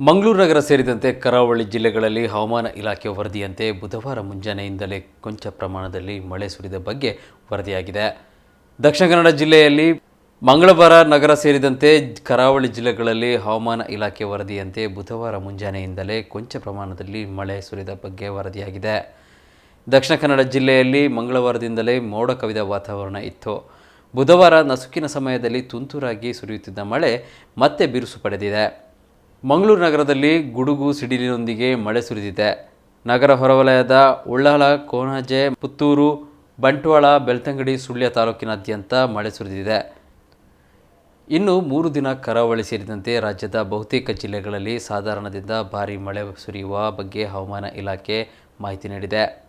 ಮಂಗಳೂರು ನಗರ ಸೇರಿದಂತೆ ಕರಾವಳಿ ಜಿಲ್ಲೆಗಳಲ್ಲಿ ಹವಾಮಾನ ಇಲಾಖೆ ವರದಿಯಂತೆ ಬುಧವಾರ ಮುಂಜಾನೆಯಿಂದಲೇ ಕೊಂಚ ಪ್ರಮಾಣದಲ್ಲಿ ಮಳೆ ಸುರಿದ ಬಗ್ಗೆ ವರದಿಯಾಗಿದೆ. ದಕ್ಷಿಣ ಕನ್ನಡ ಜಿಲ್ಲೆಯಲ್ಲಿ ಮಂಗಳವಾರ ನಗರ ಸೇರಿದಂತೆ ಕರಾವಳಿ ಜಿಲ್ಲೆಗಳಲ್ಲಿ ಹವಾಮಾನ ಇಲಾಖೆ ವರದಿಯಂತೆ ಬುಧವಾರ ಮುಂಜಾನೆಯಿಂದಲೇ ಕೊಂಚ ಪ್ರಮಾಣದಲ್ಲಿ ಮಳೆ ಸುರಿದ ಬಗ್ಗೆ ವರದಿಯಾಗಿದೆ. ದಕ್ಷಿಣ ಕನ್ನಡ ಜಿಲ್ಲೆಯಲ್ಲಿ ಮಂಗಳವಾರದಿಂದಲೇ ಮೋಡ ಕವಿದ ವಾತಾವರಣ ಇತ್ತು. ಬುಧವಾರ ನಸುಕಿನ ಸಮಯದಲ್ಲಿ ತುಂತುರಾಗಿ ಸುರಿಯುತ್ತಿದ್ದ ಮಳೆ ಮತ್ತೆ ಬಿರುಸು ಪಡೆದಿದೆ. ಮಂಗಳೂರು ನಗರದಲ್ಲಿ ಗುಡುಗು ಸಿಡಿಲಿನೊಂದಿಗೆ ಮಳೆ ಸುರಿದಿದೆ. ನಗರ ಹೊರವಲಯದ ಉಳ್ಳಾಲ ಕೋನಾಜೆ ಪುತ್ತೂರು, ಬಂಟ್ವಾಳ, ಬೆಳ್ತಂಗಡಿ, ಸುಳ್ಯ ತಾಲೂಕಿನಾದ್ಯಂತ ಮಳೆ ಸುರಿದಿದೆ. ಇನ್ನು ಮೂರು ದಿನ ಕರಾವಳಿ ಸೇರಿದಂತೆ ರಾಜ್ಯದ ಬಹುತೇಕ ಜಿಲ್ಲೆಗಳಲ್ಲಿ ಸಾಧಾರಣದಿಂದ ಭಾರೀ ಮಳೆ ಸುರಿಯುವ ಬಗ್ಗೆ ಹವಾಮಾನ ಇಲಾಖೆ ಮಾಹಿತಿ ನೀಡಿದೆ.